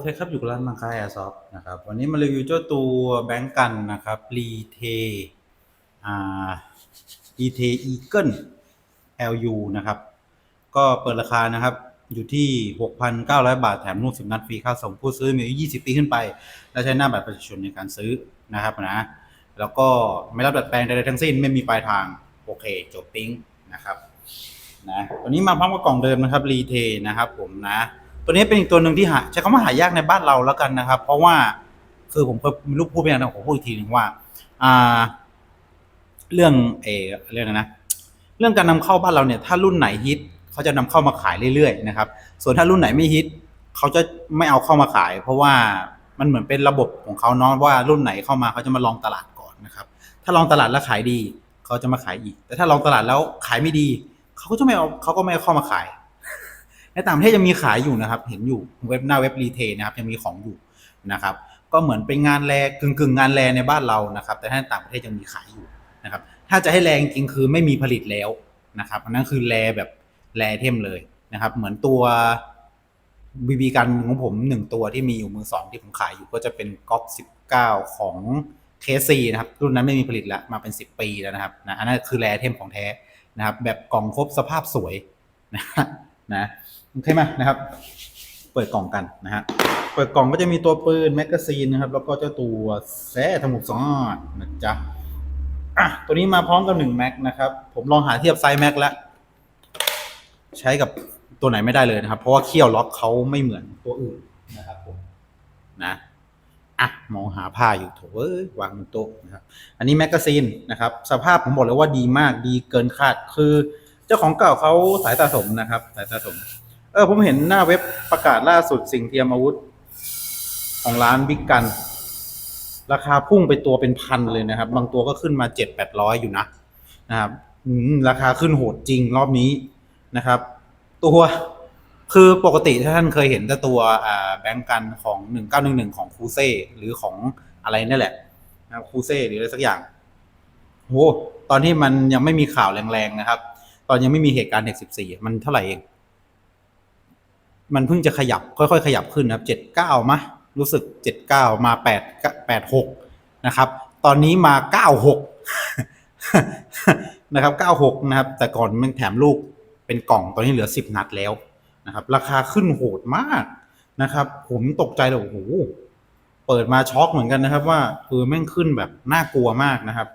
เคครับ อยู่กับร้านมังคาแอร์ซอฟนะครับ วันนี้มารีวิวเจ้าตัวแบงก์กันนะครับรีเทอ่ารีเทอีเกิล LU นะครับ ก็เปิดราคานะครับ อยู่ที่ 6,900 บาท แถมรูป10 นัดฟรีค่าส่งผู้ซื้อมีอายุ20 ปีขึ้นไป และใช้หน้าบัตรประชาชนในการซื้อนะครับนะ แล้วก็ไม่รับดัดแปลงใดๆทั้งสิ้นไม่มีปลายทาง โอเค จบติ้งนะครับนะวันนี้มาพร้อมกับกล่องเดิมนะครับรีเทนะครับผมนะ ตัวนี้เป็นอีกตัวหนึ่งที่หาใช้คำว่าหายากในบ้านเราแล้วกันนะครับ เพราะว่าคือผมเคยมีลูกพูดไปอย่างนึงผมพูดอีกทีหนึ่งว่าอ่า เรื่องเอเรื่องนะเรื่องการนำเข้าบ้านเราเนี่ย ถ้ารุ่นไหนฮิตเขาจะนำเข้ามาขายเรื่อยๆนะครับ ส่วนถ้ารุ่นไหนไม่ฮิตเขาจะไม่เอาเข้ามาขาย เพราะว่ามันเหมือนเป็นระบบของเขาเนาะว่ารุ่นไหนเข้ามาเขาจะมาลองตลาดก่อนนะครับ ถ้าลองตลาดแล้วขายดีเขาจะมาขายอีก แต่ถ้าลองตลาดแล้วขายไม่ดีเขาก็จะไม่เอาเขาก็ไม่เอาเข้ามาขาย ในต่างประเทศยังมีขายอยู่นะครับ เห็นอยู่เว็บหน้าเว็บรีเทนะครับยังมีของอยู่นะครับ ก็เหมือนเป็นงานแลกึ่งกึ่งงานแลในบ้านเรานะครับ แต่ถ้าในต่างประเทศยังมีขายอยู่นะครับ ถ้าจะให้แรงจริงคือไม่มีผลิตแล้วนะครับอันนั้นคือแลแบบแลเทมเลยนะครับ เหมือนตัวบีบีกันของผมหนึ่งตัวที่มีอยู่มือสองที่ผมขายอยู่ก็จะเป็นก๊อกสิบเก้าของเคซีนะครับ รุ่นนั้นไม่มีผลิตแล้วมาเป็นสิบปีแล้วนะครับนะอันนั้นคือแลเทมของแท้นะครับ แบบกล่องครบสภาพสวยนะนะ โอเคไหมนะครับ เปิดกล่องกันนะฮะเปิดกล่องก็จะมีตัวปืนแมกกาซีนนะครับ แล้วก็เจ้าตัวแซ่ทั้งหมดสองอันนะจ๊ะอะตัวนี้มาพร้อมกับหนึ่งแม็กนะครับ ผมลองหาเทียบไซส์แม็กแล้วใช้กับตัวไหนไม่ได้เลยนะครับ เพราะว่าเขี้ยวล็อกเขาไม่เหมือนตัวอื่นนะครับผมนะอะมองหาผ้าอยู่โถเอ้ยวางบนโต๊ะนะครับ อันนี้แมกกาซีนนะครับ สภาพผมบอกเลยว่าดีมากดีเกินคาดคือ เจ้าของเก่าเขาสายสะสมนะครับ สายสะสม เออผมเห็นหน้าเว็บประกาศล่าสุดสิ่งเทียมอาวุธ ของร้านบิ๊กกัน ราคาพุ่งไปตัวเป็นพันเลยนะครับ บางตัวก็ขึ้นมาเจ็ดแปดร้อยอยู่นะนะครับอืมราคาขึ้นโหดจริงรอบนี้นะครับ ตัวคือปกติถ้าท่านเคยเห็นแต่ตัวแบงก์กันของหนึ่งเก้าหนึ่งหนึ่งของคูเซ่หรือของอะไรนี่แหละนะครับคูเซ่หรืออะไรสักอย่างโหตอนที่มันยังไม่มีข่าวแรงๆนะครับ ตอนยังไม่มีเหตุการณ์เด็กสิบสี่มันเท่าไหร่เอง มันเพิ่งจะขยับค่อยๆ ขยับขึ้นนะครับเจ็ดเก้ามะรู้สึกเจ็ดเก้ามาแปดแปดหกนะครับ ตอนนี้มาเก้าหกนะครับเก้าหกนะครับ แต่ก่อนมันแถมลูกเป็นกล่องตอนนี้เหลือสิบนัดแล้วนะครับ ราคาขึ้นโหดมากนะครับ ผมตกใจเลยโอ้โหเปิดมาช็อกเหมือนกันนะครับ ว่าเออแม่งขึ้นแบบน่ากลัวมากนะครับ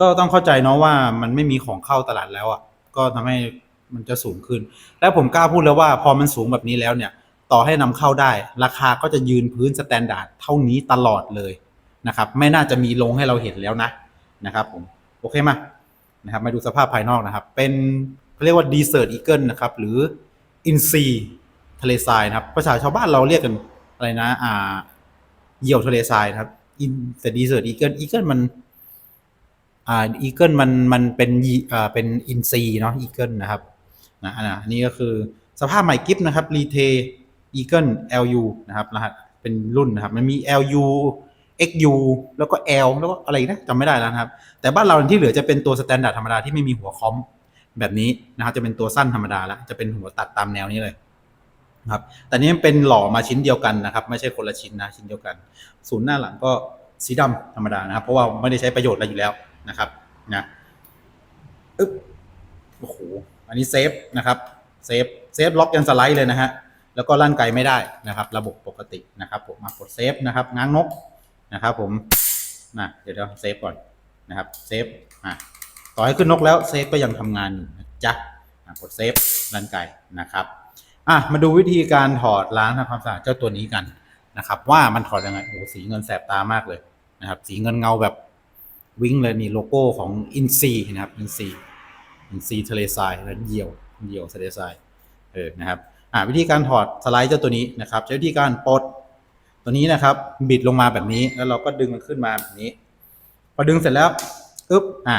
ก็ต้องเข้าใจเนาะว่ามันไม่มีของเข้าตลาดแล้วอะก็ทำให้ มันจะสูงขึ้น และผมกล้าพูดแล้วว่าพอมันสูงแบบนี้แล้วเนี่ย ต่อให้นำเข้าได้ ราคาก็จะยืนพื้นสแตนดาร์ดเท่านี้ตลอดเลยนะครับ ไม่น่าจะมีลงให้เราเห็นแล้วนะนะครับผมโอเคมานะครับมาดูสภาพภายนอกนะครับ เป็นเขาเรียกว่าดีเซอร์ t อีเกิลนะครับ หรืออินซีทะเลทรายนะครับภาษาชาวบ้านเราเรียกกันอะไรนะ อ่าเหยี่ยวทะเลทรายนะครับอินแต่ดีเซอร์ t อีเกิลอีเกิลมันอ่าอีเกิลมันมันเป็นอ่าเป็นอินซีเนาะอีเกิลนะครับ นะอันนี้ก็คือสภาพใหม่กิฟนะครับรีเทอีเกิล LU นะครับรหัสเป็นรุ่นนะครับ มันมี LU XU แล้วก็ L แล้วก็อะไรนะจำไม่ได้แล้วนะครับ แต่บ้านเราที่เหลือจะเป็นตัวสแตนดาร์ดธรรมดาที่ไม่มีหัวคอมแบบนี้นะครับ จะเป็นตัวสั้นธรรมดาแล้วจะเป็นหัวตัดตามแนวนี้เลยนะครับแต่นี้เป็นหล่อมาชิ้นเดียวกันนะครับ ไม่ใช่คนละชิ้นนะชิ้นเดียวกัน ศูนย์หน้าหลังก็สีดำธรรมดานะครับ เพราะว่าไม่ได้ใช้ประโยชน์อะไรอยู่แล้วนะครับนะอึ๊บโอ้โห อันนี้เซฟนะครับเซฟเซฟล็อกยันสไลด์เลยนะฮะแล้วก็ลั่นไกลไม่ได้นะครับ ระบบปกตินะครับ ผมมากดเซฟนะครับง้างนกนะครับ ผมนะเดี๋ยวเดี๋ยวเซฟก่อนนะครับเซฟอะต่อให้ขึ้นนกแล้วเซฟก็ยังทำงานอยู่นะจ๊ะอะกดเซฟลั่นไกลนะครับอะมาดูวิธีการถอดล้างทำความสะอาดเจ้าตัวนี้กันนะครับ ว่ามันถอดยังไงโอ้สีเงินแสบตามากเลยนะครับ สีเงินเงาแบบวิ่งเลยนี่โลโก้ของอินซีนะครับอินซี ซีทะเลทรายแล้วเหยี่ยวเหยี่ยวทะเลทรายเออนะครับอ่าวิธีการถอดสไลด์เจ้าตัวนี้นะครับ ใช้วิธีการปลดตัวนี้นะครับ บิดลงมาแบบนี้แล้วเราก็ดึงมันขึ้นมาแบบนี้ พอดึงเสร็จแล้วอึ๊บอ่า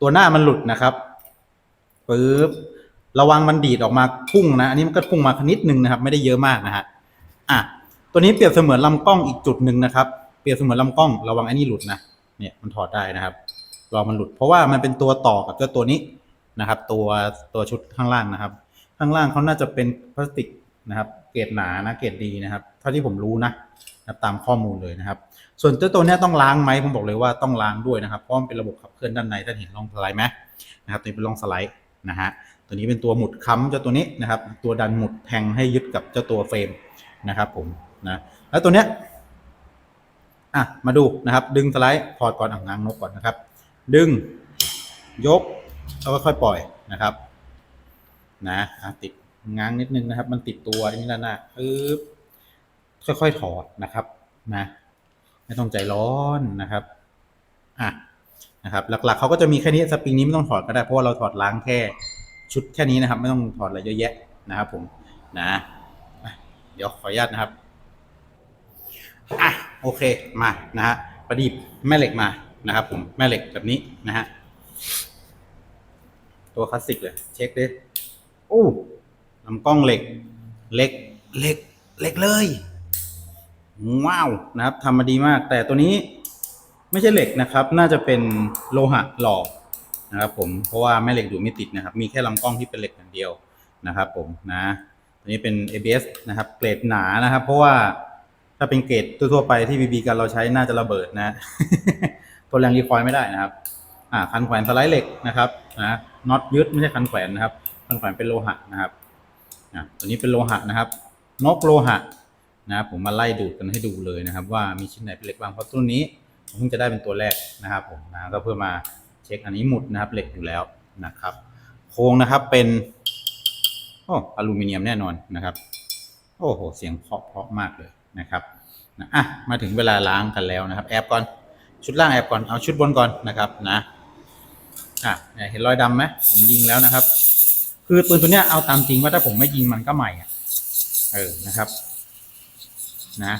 ตัวหน้ามันหลุดนะครับปึ๊บระวังมันดีดออกมาพุ่งนะอันนี้มันก็พุ่งมานิดนึงนะครับ ไม่ได้เยอะมากนะฮะอะตัวนี้เปรียบเสมือนลำกล้องอีกจุดหนึ่งนะครับ เปรียบเสมือนลำกล้องระวังไอ้นี่หลุดนะเนี่ยมันถอดได้นะครับรอมันหลุด เพราะว่ามันเป็นตัวต่อกับเจ้าตัวนี้ นะครับ ตัวตัวชุดข้างล่างนะครับ ข้างล่างเขาน่าจะเป็นพลาสติกนะครับ เกรดหนานะเกรดดีนะครับ เท่าที่ผมรู้นะตามข้อมูลเลยนะครับ ส่วนเจ้าตัวนี้ต้องล้างไหมผมบอกเลยว่าต้องล้างด้วยนะครับเพราะมันเป็นระบบขับเคลื่อนด้านในท่านเห็นร่องสไลด์ไหมนะครับตัวนี้เป็นร่องสไลด์นะฮะตัวนี้เป็นตัวหมุดค้ำเจ้าตัวนี้นะครับ ตัวดันหมุดแทงให้ยึดกับเจ้าตัวเฟรมนะครับ ผมนะแล้วตัวเนี้ยอะมาดูนะครับ ดึงสไลด์ถอดก่อนอ่างง้างนกก่อนนะครับ ดึงยก ก็ค่อยปล่อยนะครับ นะติดง้างนิดนึงนะครับ มันติดตัวนี่แล้วนะปึ๊บค่อยๆถอดนะครับ นะ ไม่ต้องใจร้อนนะครับ อะนะครับ หลักๆเขาก็จะมีแค่นี้สปริงนี้ไม่ต้องถอดก็ได้เพราะว่าเราถอดล้างแค่ชุดแค่นี้นะครับ ไม่ต้องถอดอะไรเยอะแยะนะครับ ผม นะเดี๋ยวขออนุญาตนะครับอะโอเคมานะฮะประดิบแม่เหล็กมานะครับ ผมแม่เหล็กแบบนี้นะฮะ ตัวคลาสสิกเลย เช็คดิโอ้ลำกล้องเหล็กเหล็กเหล็กเหล็กเลย ว้าวนะครับทำมาดีมาก แต่ตัวนี้ไม่ใช่เหล็กนะครับ น่าจะเป็นโลหะหล่อนะครับผมเพราะว่าแม่เหล็กดูดไม่ติดนะครับ มีแค่ลำกล้องที่เป็นเหล็กอย่างเดียวนะครับ ผมนะตัวนี้เป็น ABS นะครับ เกรดหนานะครับ เพราะว่าถ้าเป็นเกรดทั่วๆไปที่ BB กันเราใช้น่าจะระเบิดนะทนแรงรีคอยล์ไม่ได้นะครับ อ่าคันแขวนสไลด์เหล็กนะครับนะ น็อตยึดไม่ใช่คันแขวนนะครับคันแขวนเป็นโลหะนะครับตัวนี้เป็นโลหะนะครับนกโลหะนะครับผมมาไล่ดูดกันให้ดูเลยนะครับ ว่ามีชิ้นไหนเป็นเหล็กบ้างเพราะตัวนี้ผมเพิ่งจะได้เป็นตัวแรกนะครับผมนะก็เพื่อมาเช็คอันนี้หมุดนะครับเหล็กอยู่แล้วนะครับ โครงนะครับเป็นโอ้อลูมิเนียมแน่นอนนะครับ โอ้โหเสียงเพาะเพาะมากเลยนะครับนะอะมาถึงเวลาล้างกันแล้วนะครับ แอบก่อนชุดล่างแอบก่อนเอาชุดบนก่อนนะครับนะ อะเห็นรอยดำไหมผมยิงแล้วนะครับ คือปืนตัวเนี้ยเอาตามจริงว่าถ้าผมไม่ยิงมันก็ใหม่อะเออนะครับ นะ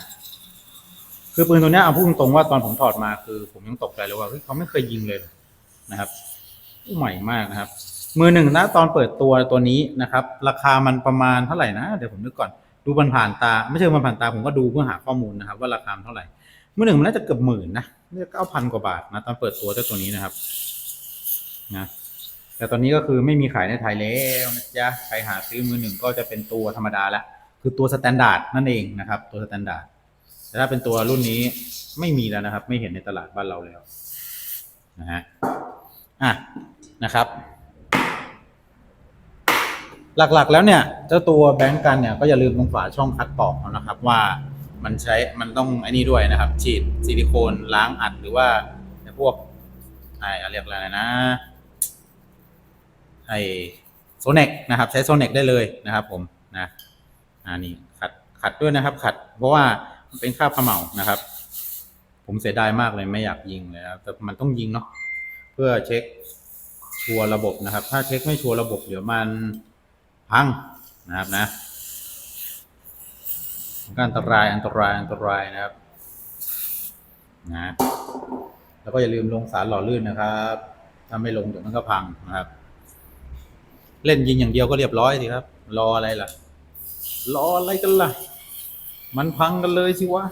คือปืนตัวเนี้ยเอาพูดตรงๆว่าตอนผมถอดมาคือ ผมยังตกใจเลยว่าเฮ้ยเขาไม่เคยยิงเลยนะครับใหม่มากนะครับ มือหนึ่งนะตอนเปิดตัวตัวนี้นะครับ ราคามันประมาณเท่าไหร่นะเดี๋ยวผมนึกก่อนดูมันผ่านตา ไม่ใช่มันผ่านตาผมก็ดูเพื่อหาข้อมูลนะครับ ว่าราคาเท่าไหร่มือหนึ่งมันน่าจะเกือบหมื่นนะน่าจะเก้าพันกว่าบาทนะตอนเปิดตัวเจ้าตัวนี้นะครับ นะแต่ตอนนี้ก็คือไม่มีขายในไทยแล้วนะจ๊ะใครหาซื้อมือหนึ่งก็จะเป็นตัวธรรมดาล้วคือตัวสแตนดาร์ดนั่นเองนะครับ ตัวสแตนดาร์ดแต่ถ้าเป็นตัวรุ่นนี้ไม่มีแล้วนะครับ ไม่เห็นในตลาดบ้านเราแล้วนะฮะอะนะครับ หลักๆแล้วเนี่ยเจ้าตัวแบงก์กันเนี่ยก็อย่าลืมตรงฝาช่องคัดปอกนะครับ ว่ามันใช้มันต้องไอ้นี่ด้วยนะครับ ฉีดซิลิโคนล้างอัดหรือว่าพวกไอ้เรียกอะไรนะ ไอโซเนกนะครับ ใช้โซเนกได้เลยนะครับ ผมนะอ่านี่ขัดขัดด้วยนะครับ ขัด เพราะว่ามันเป็นคราบเขม่านะครับ ผมเสียดายมากเลยไม่อยากยิงเลยนะครับแต่มันต้องยิงเนาะเพื่อเช็คชัวร์ระบบนะครับ ถ้าเช็คไม่ชัวร์ระบบเดี๋ยวมันพังนะครับนะก็อันตรายอันตรายอันตรายนะครับนะแล้วก็อย่าลืมลงสารหล่อลื่นนะครับ ถ้าไม่ลงเดี๋ยวมันก็พังนะครับ เล่นยิงอย่างเดียวก็เรียบร้อยสิครับ รออะไรล่ะ รออะไรกันล่ะ มันพังกันเลยสิวะ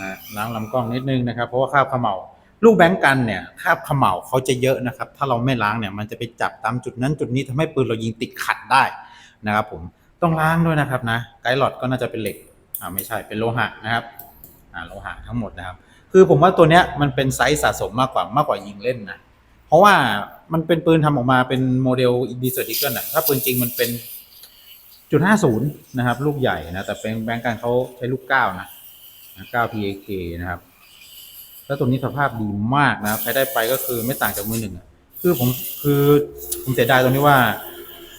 นะล้างลำกล้องนิดนึงนะครับ เพราะว่าคราบขมเหลาลูกแบงก์กันเนี่ยคราบขมเหลาเขาจะเยอะนะครับ ถ้าเราไม่ล้างเนี่ย มันจะไปจับตามจุดนั้นจุดนี้ทำให้ปืนเรายิงติดขัดได้นะครับผมต้องล้างด้วยนะครับนะไกด์หลอดก็น่าจะเป็นเหล็กอ่าไม่ใช่เป็นโลหะนะครับอ่าโลหะทั้งหมดนะครับ คือผมว่าตัวเนี้ยมันเป็นไซส์สะสมมากกว่ามากกว่ายิงเล่นนะเพราะว่า มันเป็นปืนทำออกมาเป็นโมเดลดีเซอร์ติเกิลอะถ้าปืนจริงมันเป็นจุดห้าศูนย์นะครับ ลูกใหญ่นะ แต่เป็นแบงก์กันเขาใช้ลูกเก้านะเก้า PAK นะครับ แล้วตัวนี้สภาพดีมากนะใครได้ไปก็คือไม่ต่างจากมือหนึ่งอะคือผมคือผมเสียดายตรงที่ว่า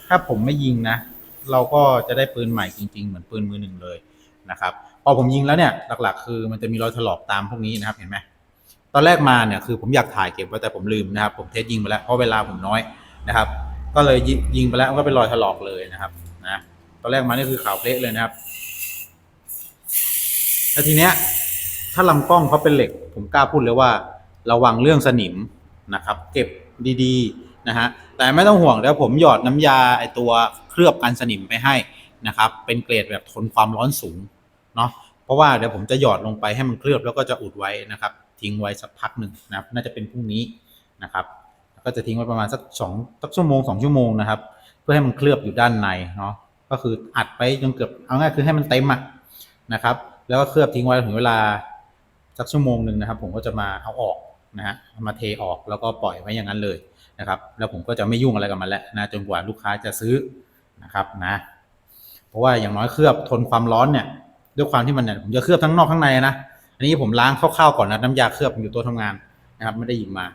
ถ้าผมไม่ยิงนะ เราก็จะได้ปืนใหม่จริง ๆ เหมือนปืนมือหนึ่งเลยนะครับ พอผมยิงแล้วเนี่ยหลัก ๆ คือมันจะมีรอยถลอกตามพวกนี้นะครับเห็นไหม ตอนแรกมาเนี่ยคือผมอยากถ่ายเก็บไว้แต่ผมลืมนะครับ ผมเทสยิงไปแล้วเพราะเวลาผมน้อยนะครับ ก็เลยยิงไปแล้วก็เป็นรอยถลอกเลยนะครับนะตอนแรกมานี่คือขาวเละเลยนะครับแล้วทีเนี้ยถ้าลำกล้องเขาเป็นเหล็ก ผมกล้าพูดเลยว่า ระวังเรื่องสนิมนะครับ เก็บดีๆนะฮะแต่ไม่ต้องห่วงเดี๋ยวผมหยอดน้ำยาไอตัวเคลือบกันสนิมไปให้นะครับ เป็นเกรดแบบทนความร้อนสูงเนาะเพราะว่าเดี๋ยวผมจะหยอดลงไปให้มันเคลือบแล้วก็จะอุดไว้นะครับ ทิ้งไว้สักพักหนึ่งนะครับ น่าจะเป็นพรุ่งนี้นะครับ ก็จะทิ้งไว้ประมาณสักสองสักชั่วโมงสองชั่วโมงนะครับ เพื่อให้มันเคลือบอยู่ด้านในเนาะ ก็คืออัดไปจนเกือบเอาง่ายคือให้มันเต็มอะนะครับ แล้วก็เคลือบทิ้งไว้ถึงเวลาสักชั่วโมงหนึ่งนะครับ ผมก็จะมาเอาออกนะฮะ มาเทออกแล้วก็ปล่อยไว้อย่างนั้นเลยนะครับ แล้วผมก็จะไม่ยุ่งอะไรกับมันแล้วนะจนกว่าลูกค้าจะซื้อนะครับนะ เพราะว่าอย่างน้อยเคลือบทนความร้อนเนี่ยด้วยความที่มันเนี่ยผมจะเคลือบทั้งนอกข้างในนะ อันนี้ผมล้างคร่าวๆก่อนนะน้ำยาเคลือบอยู่ตัวทำงานนะครับ ไม่ได้หยิบมา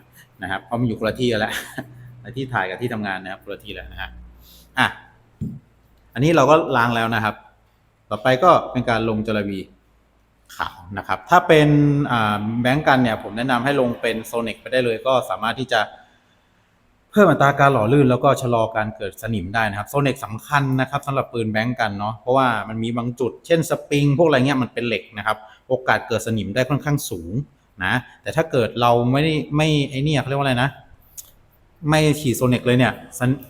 นะครับเพราะมันอยู่คนละที่กันแล้วที่ถ่ายกับที่ทำงานนะครับคนละที่แล้วนะฮะอะอันนี้เราก็ล้างแล้วนะครับ ต่อไปก็เป็นการลงจระบีขาวนะครับ ถ้าเป็นแบงก์กันเนี่ย ผมแนะนำให้ลงเป็นโซนิกไปได้เลย ก็สามารถที่จะ เพิ่มอัตราการหล่อลื่นแล้วก็ชะลอการเกิดสนิมได้นะครับโซเน็กสำคัญนะครับสำหรับปืนแบงก์กันเนาะเพราะว่ามันมีบางจุดเช่นสปริงพวกอะไรเงี้ยมันเป็นเหล็กนะครับโอกาสเกิดสนิมได้ค่อนข้างสูงนะแต่ถ้าเกิดเราไม่ได้ไม่ไอเนี่ยเขาเรียกว่าอะไรนะ ไม่ฉีดโซเน็กเลยเนี่ย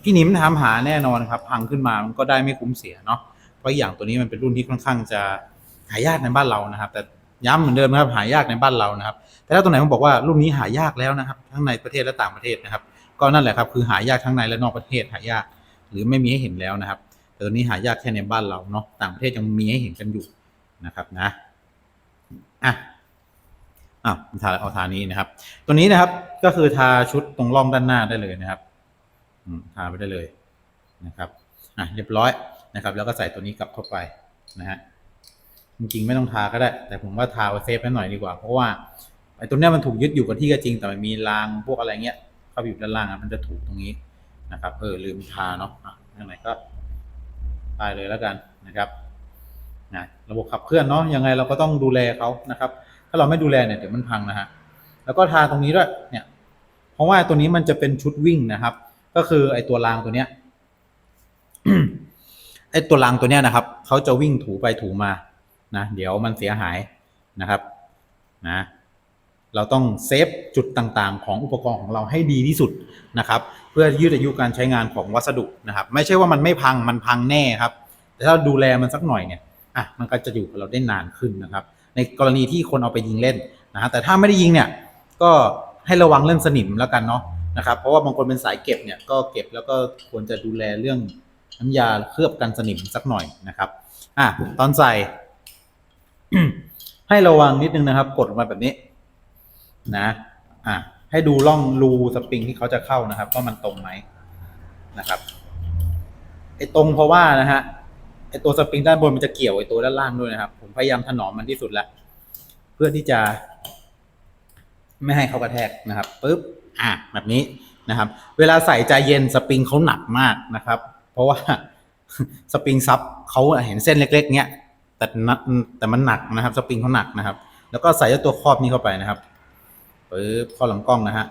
พี่นิ้มทำหาแน่นอนครับพังขึ้นมามันก็ได้ไม่คุ้มเสียเนาะเพราะอย่างตัวนี้มันเป็นรุ่นที่ค่อนข้างจะหายากในบ้านเรานะครับ แต่ย้ำเหมือนเดิมนะครับหายากในบ้านเรานะครับ แต่ถ้าตัวไหนผมบอกว่ารุ่นนี้หายากแล้วนะครับ ทั้งในประเทศและต่างประเทศนะครับ ก็นั่นแหละครับคือหายากทั้งในและนอกประเทศหายากหรือไม่มีให้เห็นแล้วนะครับต่ตัวนี้หายากแค่ในบ้านเราเนาะต่างประเทศยังมีให้เห็นกันอยู่นะครับนะอะอะทาเอาทานี้นะครับ ตัวนี้นะครับก็คือทาชุดตรงร่องด้านหน้าได้เลยนะครับทาไปได้เลยนะครับอะเรียบร้อยนะครับ แล้วก็ใส่ตัวนี้กลับเข้าไปนะฮะจริงๆไม่ต้องทาก็ได้ แต่ผมว่าทาไว้เซฟไว้หน่อยดีกว่า เพราะว่าไอ้ตัวเนี้ยมันถูกยึดอยู่กับที่ก็จริงแต่มันมีรางพวกอะไรเงี้ย เข้าไปอยู่ด้านล่างอะมันจะถูกตรงนี้นะครับเออลืมทาเนาะอะยังไงก็ตายเลยแล้วกันนะครับนะระบบขับเคลื่อนเนาะยังไงเราก็ต้องดูแลเขานะครับ ถ้าเราไม่ดูแลเนี่ยเดี๋ยวมันพังนะฮะแล้วก็ทาตรงนี้ด้วยเนี่ย เพราะว่าตัวนี้มันจะเป็นชุดวิ่งนะครับ ก็คือไอตัวรางตัวเนี้ยไอตัวรางตัวเนี้ยนะครับเขาจะวิ่งถูไปถูมานะเดี๋ยวมันเสียหายนะครับ นะ เราต้องเซฟจุดต่างๆ ของอุปกรณ์ของเราให้ดีที่สุดนะครับเพื่อยืดอายุการใช้งานของวัสดุนะครับ ไม่ใช่ว่ามันไม่พังมันพังแน่ครับแต่ถ้าดูแลมันสักหน่อยเนี่ยอะมันก็จะอยู่กับเราได้นานขึ้นนะครับ ในกรณีที่คนเอาไปยิงเล่นนะฮะแต่ถ้าไม่ได้ยิงเนี่ยก็ให้ระวังเรื่องสนิมแล้วกันเนาะนะครับเพราะว่าบางคนเป็นสายเก็บเนี่ยก็เก็บแล้วก็ควรจะดูแลเรื่องน้ำยาเคลือบกันสนิมสักหน่อยนะครับอะตอนใส่ให้ระวังนิดนึงนะครับ กดลงมาแบบนี้ นะอะให้ดูร่องรูสปริงที่เขาจะเข้านะครับว่ามันตรงไหมนะครับไอ้ตรงเพราะว่านะฮะไอ้ตัวสปริงด้านบนมันจะเกี่ยวไอ้ตัวด้านล่างด้วยนะครับ ผมพยายามถนอมมันที่สุดแล้ว เพื่อที่จะ ไม่ให้เขากระแทกนะครับปุ๊บอะแบบนี้นะครับ เวลาใส่ใจเย็นสปริงเขาหนักมากนะครับ เพราะว่าสปริงซับเขาเห็นเส้นเล็ก ๆ เนี้ยแต่แต่มันหนักนะครับ สปริงเขาหนักนะครับ แล้วก็ใส่เจ้าตัวครอบนี้เข้าไปนะครับ ปึ๊บเข้าลำกล้องนะฮะ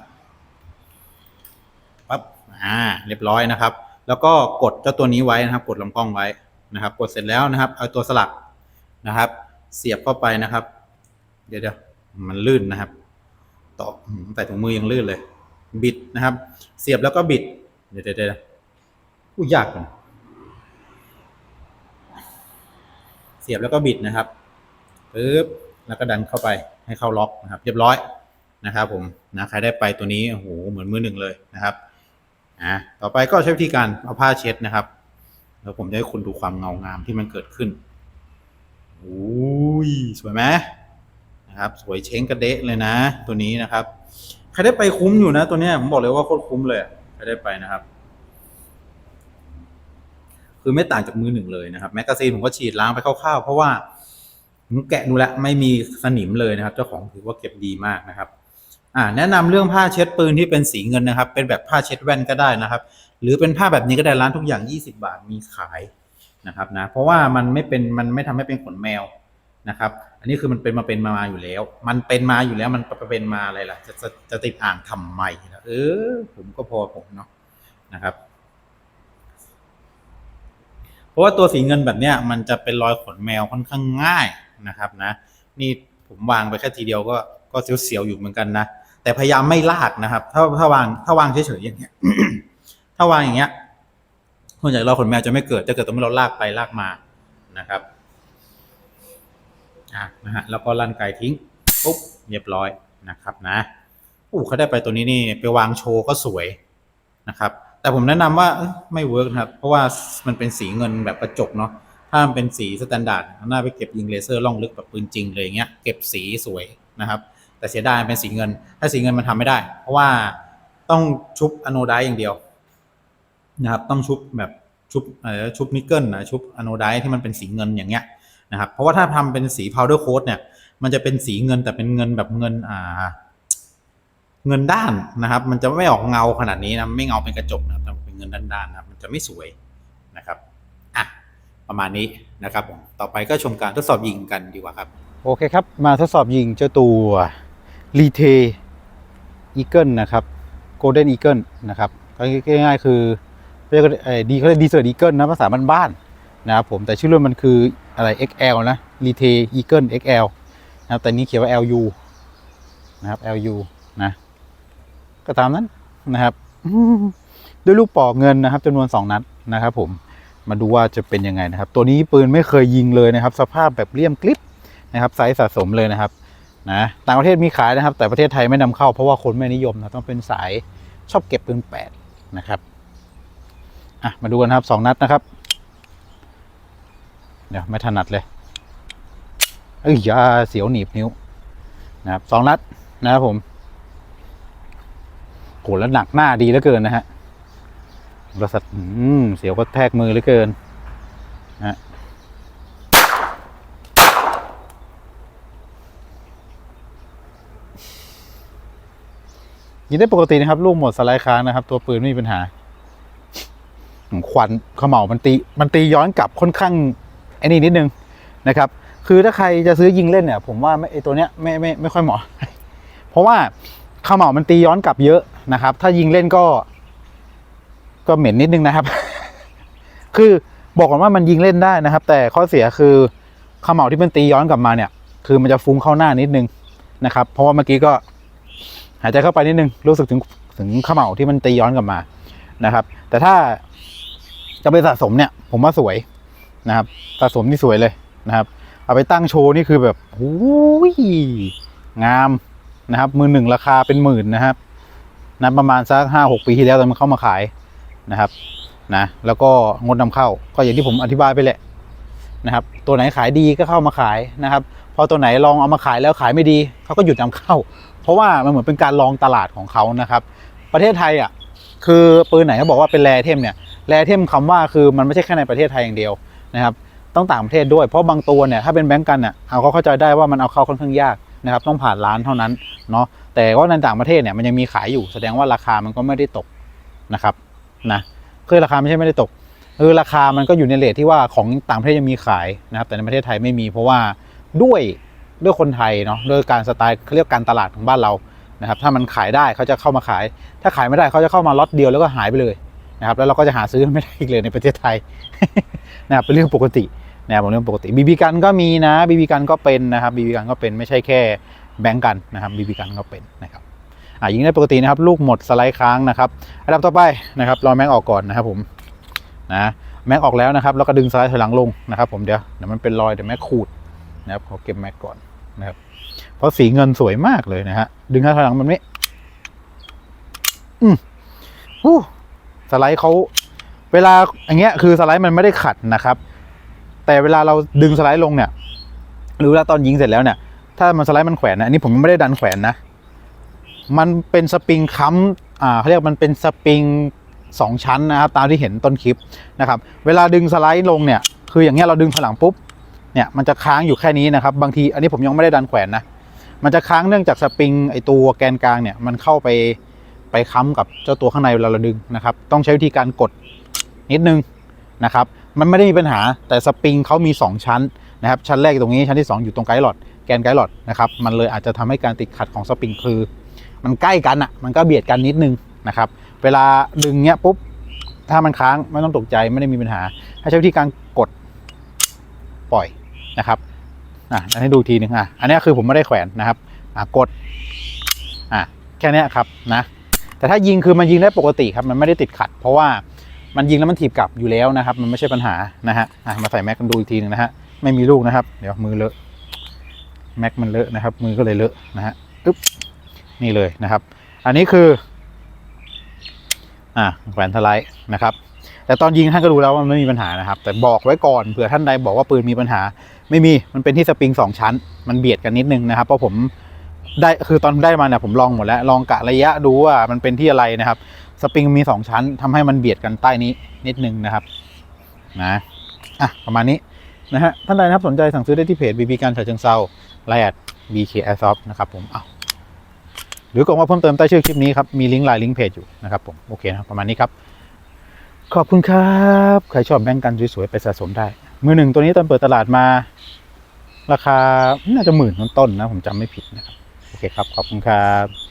ปั๊บอ่าเรียบร้อยนะครับ แล้วก็กดเจ้าตัวนี้ไว้นะครับ กดลำกล้องไว้นะครับ กดเสร็จแล้วนะครับเอาตัวสลักนะครับ เสียบเข้าไปนะครับ เดี๋ยวเดี๋ยวมันลื่นนะครับต่อใส่ถุงมือยังลื่นเลย บิดนะครับ เสียบแล้วก็บิด เดี๋ยวเดี๋ยวเดี๋ยวอู้ยากจังเสียบแล้วก็บิดนะครับปึ๊บแล้วก็ดันเข้าไปให้เข้าล็อกนะครับ เรียบร้อย นะครับผมนะใครได้ไปตัวนี้โอ้โหเหมือนมือหนึ่งเลยนะครับอ่าต่อไปก็ใช้วิธีการเอาผ้าเช็ดนะครับ แล้วผมจะให้คุณดูความเงางามที่มันเกิดขึ้นโอ้ยสวยไหมนะครับ สวยเช้งกระเดะเลยนะ ตัวนี้นะครับ ใครได้ไปคุ้มอยู่นะ ตัวเนี้ยผมบอกเลยว่าโคตรคุ้มเลยใครได้ไปนะครับ คือไม่ต่างจากมือหนึ่งเลยนะครับแมกกาซีนผมก็ฉีดล้างไปคร่าวๆเพราะว่าผมแกะดูแลวไม่มีสนิมเลยนะครับ เจ้าของถือว่าเก็บดีมากนะครับ อ่าแนะนำเรื่องผ้าเช็ดปืนที่เป็นสีเงินนะครับ เป็นแบบผ้าเช็ดแว่นก็ได้นะครับ หรือเป็นผ้าแบบนี้ก็ได้ร้านทุกอย่าง 20 บาทมีขายนะครับนะเพราะว่ามันไม่เป็นมันไม่ทำให้เป็นขนแมวนะครับ อันนี้คือมันเป็นมาเป็นมาอยู่แล้ว มันเป็นมาอยู่แล้วมันเป็นมาอะไรล่ะจะจะจะติดอ่างทำไมนะเออผมก็พอผมเนาะนะครับ เพราะว่าตัวสีเงินแบบเนี้ยมันจะเป็นรอยขนแมวค่อนข้างง่ายนะครับนะ นี่ผมวางไปแค่ทีเดียวก็ก็เสียวๆอยู่เหมือนกันนะ แต่พยายามไม่ลากนะครับ ถ้าถ้าวางถ้าวางเฉยๆอย่างเงี้ย ถ้าวางอย่างเงี้ยส่วนใหญ่เราขนแมวจะไม่เกิดจะเกิดตอนที่เราลากไปลากมานะครับอะนะฮะแล้วก็ลั่นไกทิ้งปุ๊บเรียบร้อยนะครับนะอู้เขาได้ไปตัวนี้นี่ไปวางโชว์ก็สวยนะครับ แต่ผมแนะนำว่าไม่เวิร์กนะครับเพราะว่ามันเป็นสีเงินแบบกระจกเนาะถ้ามันเป็นสีสแตนดาร์ดน่าไปเก็บยิงเลเซอร์ล่องลึกแบบปืนจริงเลยเงี้ยเก็บสีสวยนะครับ แต่เสียดายเป็นสีเงิน ถ้าสีเงินมันทำไม่ได้ เพราะว่าต้องชุบอะโนไดอย่างเดียวนะครับต้องชุบแบบชุบเอ่อชุบนิกเกิลนะชุบอะโนไดที่มันเป็นสีเงินอย่างเงี้ยนะครับเพราะว่าถ้าทำเป็นสีพาวเดอร์โค้ดเนี่ย มันจะเป็นสีเงินแต่เป็นเงินแบบเงินอ่าเงินด้านนะครับ มันจะไม่ออกเงาขนาดนี้นะไม่เงาเป็นกระจกนะครับแต่เป็นเงินด้านๆนะครับ มันจะไม่สวยนะครับอะประมาณนี้นะครับผมต่อไปก็ชมการทดสอบยิงกันดีกว่าครับ โอเคครับ มาทดสอบยิงเจ้าตัว รีเทอีเกิลนะครับโกลเด้นอีเกิลนะครับก็ง่ายๆคือเรียกดีเขาเรียกดีเซอร์อีเกิลนะภาษาบ้านๆนะครับผมแต่ชื่อรุ่นมันคืออะไร XL นะรีเทอีเกิล XL นะครับแต่นี้เขียนว่า LU นะครับ LU นะก็ตามนั้นนะครับด้วยลูกปอกเงินนะครับจำนวน 2 นัดนะครับผมมาดูว่าจะเป็นยังไงนะครับ ตัวนี้ปืนไม่เคยยิงเลยนะครับ สภาพแบบเลี่ยมกลิปนะครับไซส์สะสมเลยนะครับ นะต่างประเทศมีขายนะครับ แต่ประเทศไทยไม่นำเข้า เพราะว่าคนไม่นิยมนะต้องเป็นสายชอบเก็บปืนแปดนะครับอะมาดูกันครับสองนัดนะครับ เดี๋ยวไม่ถนัดเลยเอ้ยอยาเสียวหนีบนิ้วนะครับสองนัดนะครับผมโหแล้วหนักหน้าดีเหลือเกินนะฮะบริษัทเสียวก็แทกมือเหลือเกินนะ ยิงได้ปกตินะครับ ลูกหมดสไลด์ค้างนะครับ ตัวปืนไม่มีปัญหาควันเขม่ามันตีมันตีย้อนกลับค่อนข้างไอ้นี่นิดนึงนะครับ คือถ้าใครจะซื้อยิงเล่นเนี่ย ผมว่าไม่ไอตัวเนี้ยไม่ไม่ไม่ค่อยเหมาะ เพราะว่าเขม่ามันตีย้อนกลับเยอะนะครับ ถ้ายิงเล่นก็ ก็เหม็นนิดนึงนะครับ คือบอกก่อนว่ามันยิงเล่นได้นะครับ แต่ข้อเสียคือเขม่าที่มันตีย้อนกลับมาเนี่ย คือมันจะฟุ้งเข้าหน้านิดนึงนะครับ เพราะว่าเมื่อกี้ก็ หายใจเข้าไปนิดนึงรู้สึกถึงถึงขม่าที่มันตีย้อนกลับมานะครับ แต่ถ้าจะไปสะสมเนี่ย ผมว่าสวยนะครับ สะสมนี่สวยเลยนะครับ เอาไปตั้งโชว์นี่คือแบบโอ้ยงามนะครับ มือหนึ่งราคาเป็นหมื่นนะครับนะประมาณสักห้าหกปีที่แล้วตอนมันเข้ามาขายนะครับนะแล้วก็งดนำเข้าก็อย่างที่ผมอธิบายไปแหละนะครับ ตัวไหนขายดีก็เข้ามาขายนะครับ พอตัวไหนลองเอามาขายแล้วขายไม่ดีเขาก็หยุดนำเข้า เพราะว่ามันเหมือนเป็นการลองตลาดของเขานะครับ ประเทศไทยอะคือปืนไหนเขาบอกว่าเป็นแรเทมเนี่ยแรเทมคำว่าคือมันไม่ใช่แค่ในประเทศไทยอย่างเดียวนะครับต้องต่างประเทศด้วยเพราะบางตัวเนี่ยถ้าเป็นแบงก์กันเนี่ยเอาเขาเข้าใจได้ว่ามันเอาเข้าค่อนข้างยากนะครับต้องผ่านร้านเท่านั้นเนาะแต่ว่าในต่างประเทศเนี่ยมันยังมีขายอยู่แสดงว่าราคามันก็ไม่ได้ตกนะครับนะคือราคาไม่ใช่ไม่ได้ตกคือราคามันก็อยู่ในเรทที่ว่าของต่างประเทศยังมีขายนะครับแต่ในประเทศไทยไม่มีเพราะว่าด้วย ด้วยคนไทยเนาะด้วยการสไตล์เขาเรียกการตลาดของบ้านเรานะครับถ้ามันขายได้เขาจะเข้ามาขาย ถ้าขายไม่ได้เขาจะเข้ามาล็อตเดียวแล้วก็หายไปเลยนะครับแล้วเราก็จะหาซื้อไม่ได้อีกเลยในประเทศไทยนะครับเป็นเรื่องปกตินะครับผมเรื่องปกติบีบีกันก็มีนะบีบีกันก็เป็นนะครับบีบีกันก็เป็นไม่ใช่แค่แบงก์กันนะครับบีบีกันก็เป็นนะครับอ่ายิงได้ปกตินะครับลูกหมดสไลด์ค้างนะครับอันดับต่อไปนะครับรอแม็กออกก่อนนะครับผมนะแม็กออกแล้วนะครับแล้วก็ดึงสไลด์ถอยหลังลงนะครับผมเดี๋ยวเดี๋ยวมันเป็นรอยเดี๋ยวแม็กขูดนะครับขอเก็บแม็กก่อน นะครับ เพราะสีเงินสวยมากเลยนะฮะ ดึงถอยหลังมันไม่อืมฮู้สไลด์เขาเวลาอย่างเงี้ยคือสไลด์มันไม่ได้ขัดนะครับ แต่เวลาเราดึงสไลด์ลงเนี่ย หรือเวลาตอนยิงเสร็จแล้วเนี่ย ถ้ามันสไลด์มันแขวนนะอันนี้ผมไม่ได้ดันแขวนนะ มันเป็นสปริงค้ำอ่าเขาเรียกมันเป็นสปริงสองชั้นนะครับ ตามที่เห็นต้นคลิปนะครับ เวลาดึงสไลด์ลงเนี่ย คืออย่างเงี้ยเราดึงถลังปุ๊บ เนี่ยมันจะค้างอยู่แค่นี้นะครับ บางทีอันนี้ผมยังไม่ได้ดันแขวนนะมันจะค้างเนื่องจากสปริงไอตัวแกนกลางเนี่ยมันเข้าไปไปค้ำกับเจ้าตัวข้างในเวลาเราดึงนะครับ ต้องใช้วิธีการกดนิดนึงนะครับ มันไม่ได้มีปัญหาแต่สปริงเขามี 2 ชั้นนะครับชั้นแรกอยู่ตรงนี้ชั้นที่ 2 อยู่ตรงไกด์หลอดแกนไกด์หลอดนะครับมันเลยอาจจะทำให้การติดขัดของสปริงคือ มันใกล้กันอะ่ะมันก็เบียดกันนิดนึงนะครับ เวลาดึงเนี้ยปุ๊บถ้ามันค้างไม่ต้องตกใจไม่ได้มีปัญหา ให้ใช้วิธีการกดปล่อย นะครับอะอันนี้ดูทีหนึ่งอะอันนี้คือผมไม่ได้แขวนนะครับอะกดอะแค่นี้ครับนะแต่ถ้ายิงคือมันยิงได้ปกติครับมันไม่ได้ติดขัด เพราะว่ามันยิงแล้วมันถีบกลับอยู่แล้วนะครับ มันไม่ใช่ปัญหานะฮะอะมาใส่แม็กกันดูอีกทีหนึงนะฮะไม่มีลูกนะครับ เดี๋ยวมือเลอะแม็กมันเลอะนะครับ มือก็เลยเลอะนะฮะอึ๊บนี่เลยนะครับ อันนี้คือออ่าแขวนสไลด์นะครับ แต่ตอนยิงท่านก็รู้แล้วว่ามันไม่มีปัญหานะครับ แต่บอกไว้ก่อนเผื่อท่านใดบอกว่าปืนมีปัญหา ไม่มีมันเป็นที่สปริงสองชั้น มันเบียดกันนิดนึงนะครับ เพราะผมได้คือตอนได้มาเนี่ยผมลองหมดแล้วลองกะระยะดูว่ามันเป็นที่อะไรนะครับ สปริงมีสองชั้นทำให้มันเบียดกันใต้นี้นิดนึงนะครับนะอะประมาณนี้นะฮะท่านใดนะครับสนใจสั่งซื้อได้ที่เพจบีบีการฉะเชิงเซาไลน์แอดบีเคแอร์ซอฟนะครับผมอ้าหรือกดว่าเพิ่มเติมใต้ชื่อคลิปนี้ครับมีลิงก์ไลน์ลิงก์เพจอยู่นะครับผมโอเคนะประมาณนี้ครับขอบคุณครับ ใครชอบแบงก์กันสวยๆไปสะสมได้ มือหนึ่งตัวนี้ตอนเปิดตลาดมา ราคาน่าจะหมื่นต้นๆนะ ผมจำไม่ผิดนะครับ โอเคครับ ขอบคุณครับ